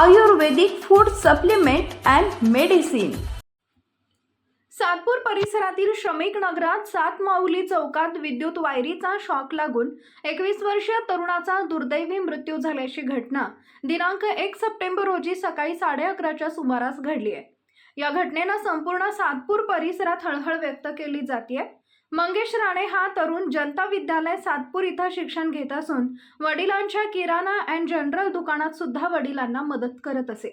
Ayurvedic food supplement and medicine. Satpur परिसरातील श्रमिक नगरात सात माऊली चौकात विद्युत वायरीचा शॉक लागून एकवीस वर्षीय तरुणाचा दुर्दैवी मृत्यू झाल्याची घटना दिनांक एक सप्टेंबर रोजी सकाळी साडे अकराच्या सुमारास घडली आहे. या घटनेनं संपूर्ण सातपूर परिसरात हळहळ व्यक्त केली जाते मंगेश राणे हा तरुण जनता विद्यालय सातपूर इथं शिक्षण घेत असून वडिलांच्या किराणा अँड जनरल दुकानात सुद्धा वडिलांना मदत करत असे.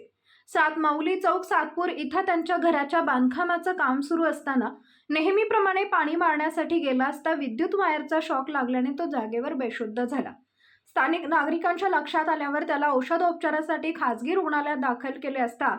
सात माऊली चौक सातपूर इथं त्यांच्या घराच्या बांधकामाचं काम सुरू असताना नेहमीप्रमाणे पाणी मारण्यासाठी गेला असता विद्युत वायरचा शॉक लागल्याने तो जागेवर बेशुद्ध झाला. स्थानिक नागरिकांच्या लक्षात आल्यावर त्याला औषधोपचारासाठी खासगी रुग्णालयात दाखल केले असता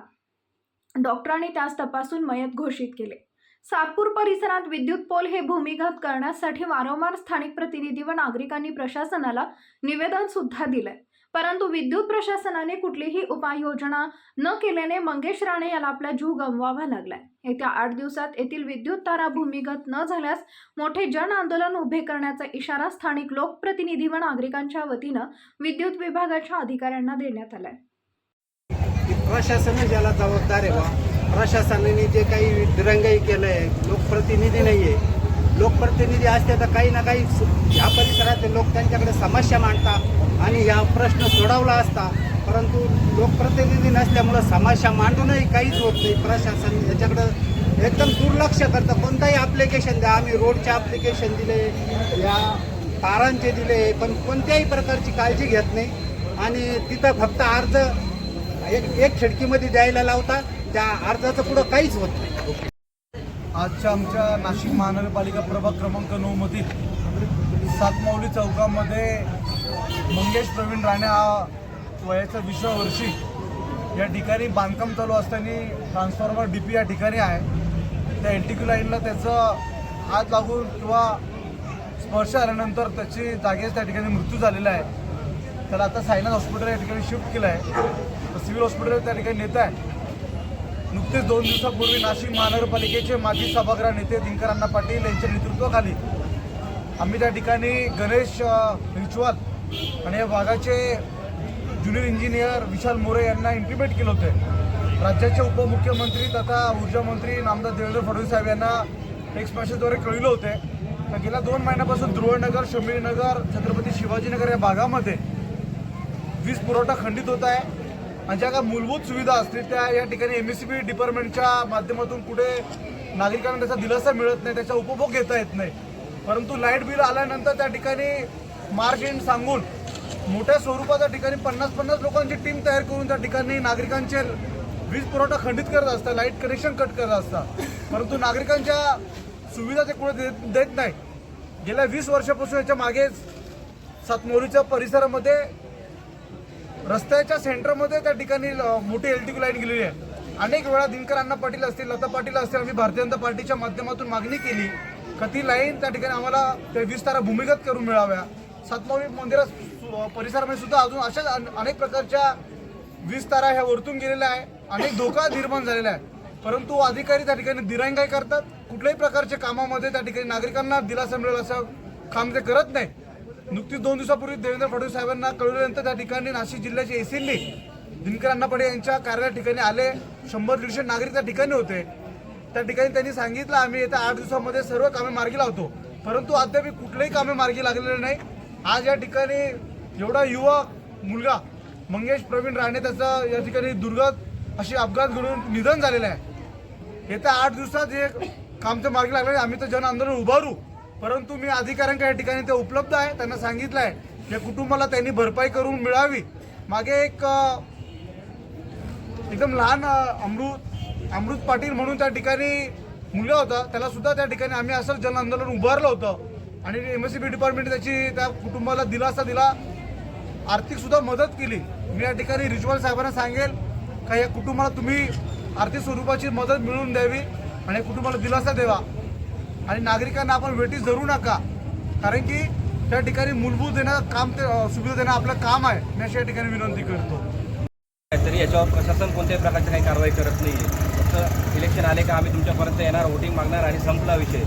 डॉक्टरांनी त्यास तपासून मयत घोषित केले. सातपूर परिसरात विद्युत पोल हे भूमिगत करण्यासाठी वारंवार स्थानिक प्रतिनिधी व नागरिकांनी प्रशासनाला निवेदन सुद्धा दिलंय. परंतु विद्युत प्रशासनाने कुठलीही उपाययोजना न केल्याने मंगेश राणे याला आपला जीव गमवावा लागलाय. येत्या आठ दिवसात येथील विद्युत तारा भूमिगत न झाल्यास मोठे जन आंदोलन उभे करण्याचा इशारा स्थानिक लोकप्रतिनिधी व नागरिकांच्या वतीनं विद्युत विभागाच्या अधिकाऱ्यांना देण्यात आलाय. प्रशासन ज्याला जबाबदार आहे प्रशासनाने जे काही दिरंगाई केलं आहे लोकप्रतिनिधी नाही आहे लोकप्रतिनिधी असते तर काही ना काही सु- ह्या परिसरातले लोक त्यांच्याकडे समस्या मांडतात आणि ह्या प्रश्न सोडवला असता. परंतु लोकप्रतिनिधी नसल्यामुळं समस्या मांडूनही काहीच होत नाही. प्रशासन याच्याकडं एकदम दुर्लक्ष करतं. कोणताही ॲप्लिकेशन द्या. आम्ही रोडचे ॲप्लिकेशन दिले या तारांचे दिले पण कोणत्याही प्रकारची काळजी घेत नाही. आणि तिथं फक्त अर्ज एक एक खिडकीमध्ये द्यायला लावता त्या अर्जाचं पुढं काहीच होत नाही. आजच्या आमच्या नाशिक महानगरपालिका प्रभाग क्रमांक नऊ मधील सातमाऊली चौकामध्ये मंगेश प्रवीण राणे हा वयाच्या विसव्या वर्षी या ठिकाणी बांधकाम चालू असताना ट्रान्सफॉर्मर डी पी या ठिकाणी आहे. त्या एल टी क्यू लाईनला त्याचं हात लागून किंवा स्पर्श आल्यानंतर त्याची जागेच त्या ठिकाणी मृत्यू झालेला आहे. त्याला आता सायनाथ हॉस्पिटल या ठिकाणी शिफ्ट केलं आहे तर सिव्हिल हॉस्पिटल त्या ठिकाणी नेत आहे. नुकतेच दोन दिवसापूर्वी नाशिक महानगरपालिकेचे माजी सभागृह नेते दिनकरांना पाटील यांच्या नेतृत्वाखाली आम्ही त्या ठिकाणी गणेश रिच्युअल आणि या भागाचे ज्युनियर इंजिनियर विशाल मोरे यांना इंटिमेट केलं होतं. राज्याचे उपमुख्यमंत्री तथा ऊर्जा मंत्री नामदार देवेंद्र फडणवीस साहेब यांना टेक्स्ट मेसेजद्वारे कळविलं होते. तर गेल्या दोन महिन्यापासून ध्रुवनगर शमीरनगर छत्रपती शिवाजीनगर या भागामध्ये वीज पुरवठा खंडित होत आहे. आणि ज्या काय मूलभूत सुविधा असतील त्या या ठिकाणी एम एस सी बी डिपार्टमेंटच्या माध्यमातून कुठे नागरिकांना त्याचा दिलासा मिळत नाही त्याचा उपभोग घेता येत नाही. परंतु लाइट बिल आल्यानंतर त्या ठिकाणी मार्च एंड सांगून मोठ्या स्वरूपाच्या ठिकाणी पन्नास पन्नास लोकांची टीम तयार करून त्या ठिकाणी नागरिकांचे वीज पुरवठा खंडित करत असतात लाइट कनेक्शन कट करत असतात. परंतु नागरिकांच्या सुविधा ते कुठे देत देत नाही. गेल्या वीस वर्षापासून याच्या मागे सातमोरीच्या परिसरामध्ये रस्त्याच्या सेंटरमध्ये त्या ठिकाणी मोठी एल टी लाईन गेलेली आहे. अनेक वेळा दिनकर अण्णा पाटील असतील लता पाटील असतील आम्ही भारतीय जनता पार्टीच्या माध्यमातून मागणी केली का ती लाईन त्या ठिकाणी आम्हाला त्या वीस तारा भूमिगत करून मिळाव्या. सातमावी मंदिरा परिसरामध्ये सुद्धा अजून अशाच अन- अनेक प्रकारच्या वीस तारा ह्या वरतून गेलेल्या आहे. अनेक धोका निर्माण झालेला आहे. परंतु अधिकारी त्या ठिकाणी दिरंगाई करतात. कुठल्याही प्रकारच्या कामामध्ये त्या ठिकाणी नागरिकांना दिलासा मिळेल असं काम ते करत नाही नुकतीच दोन दिवसापूर्वी देवेंद्र फडणवीस साहेबांना कळवल्यानंतर त्या ठिकाणी नाशिक जिल्ह्याचे एसींनी दिनकर अण्णा पडे यांच्या कार्यालया ठिकाणी आले. शंभर दीडशे नागरिक त्या ठिकाणी होते. त्या ठिकाणी त्यांनी सांगितलं आम्ही येत्या आठ दिवसामध्ये सर्व कामे मार्गी लावतो. परंतु अद्याप कुठलेही कामे मार्गी लागलेले नाही. आज या ठिकाणी एवढा युवा मुलगा मंगेश प्रवीण राणे त्याचं या ठिकाणी दुर्गत अशी अपघात घडून निधन झालेलं आहे. येत्या आठ दिवसात जे कामचं मार्गी लागलं आम्ही तर जन आंदोलन उभारू. परंतु मी अधिकाऱ्यांच्या या ठिकाणी ते उपलब्ध आहे त्यांना सांगितलं आहे. या कुटुंबाला त्यांनी भरपाई करून मिळावी. मागे एक एकदम लहान अमृत अमृत पाटील म्हणून त्या ठिकाणी मुलं होता. त्याला सुद्धा त्या ठिकाणी आम्ही असं जन आंदोलन उभारलं होतं. आणि M S C B department त्याची त्या कुटुंबाला दिलासा दिला. आर्थिक सुद्धा मदत केली. मी या ठिकाणी रिच्युअल साहेबांना सांगेल का या कुटुंबाला तुम्ही आर्थिक स्वरूपाची मदत मिळवून द्यावी आणि या कुटुंबाला दिलासा द्यावा. आणि नागरिकांना आपण वेटीस धरू नका. कारण की त्या ठिकाणी मूलभूत देणं काम ते सुविधा देणं आपलं काम आहे. मी अशा ठिकाणी विनंती करतो. तरी याच्यावर प्रशासन कोणत्याही प्रकारची काही कारवाई करत नाही फक्त इलेक्शन आले का आम्ही तुमच्यापर्यंत येणार वोटिंग मागणार आणि संपला विषय.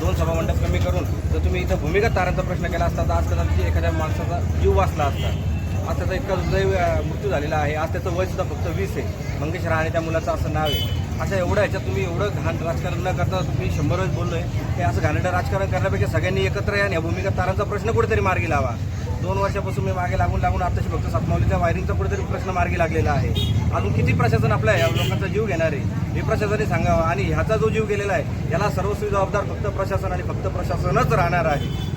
दोन सभामंडप कमी करून जर तुम्ही इथं भूमिगत तारांचा प्रश्न केला असता तर आज कदाचित एखाद्या माणसाचा जीव वाचला असता. आज त्याचा इतका दुर्दैवी मृत्यू झालेला आहे. आज त्याचं वयसुद्धा फक्त वीस आहे. मंगेश राणे त्या मुलाचं असं नाव आहे. असं एवढं ह्याच्यात तुम्ही एवढं घाण राजकारण न करता तुम्ही शंभर वेळेस बोललोय. हे असं घाणेडं राजकारण करण्यापेक्षा सगळ्यांनी एकत्र या आणि या भूमिका तारांचा प्रश्न कुठेतरी मार्गी लावा. दोन वर्षापासून मी मागे लागून लागून आताशी फक्त सातमावलीच्या वायरिंगचा कुठेतरी प्रश्न मार्गी लागलेला आहे. अजून किती प्रशासन आपल्या या लोकांचा जीव घेणार आहे? हे प्रशासनाने सांगावं. आणि ह्याचा जो जीव गेलेला आहे याला सर्वस्वी जबाबदार फक्त प्रशासन आणि फक्त प्रशासनच राहणार आहे.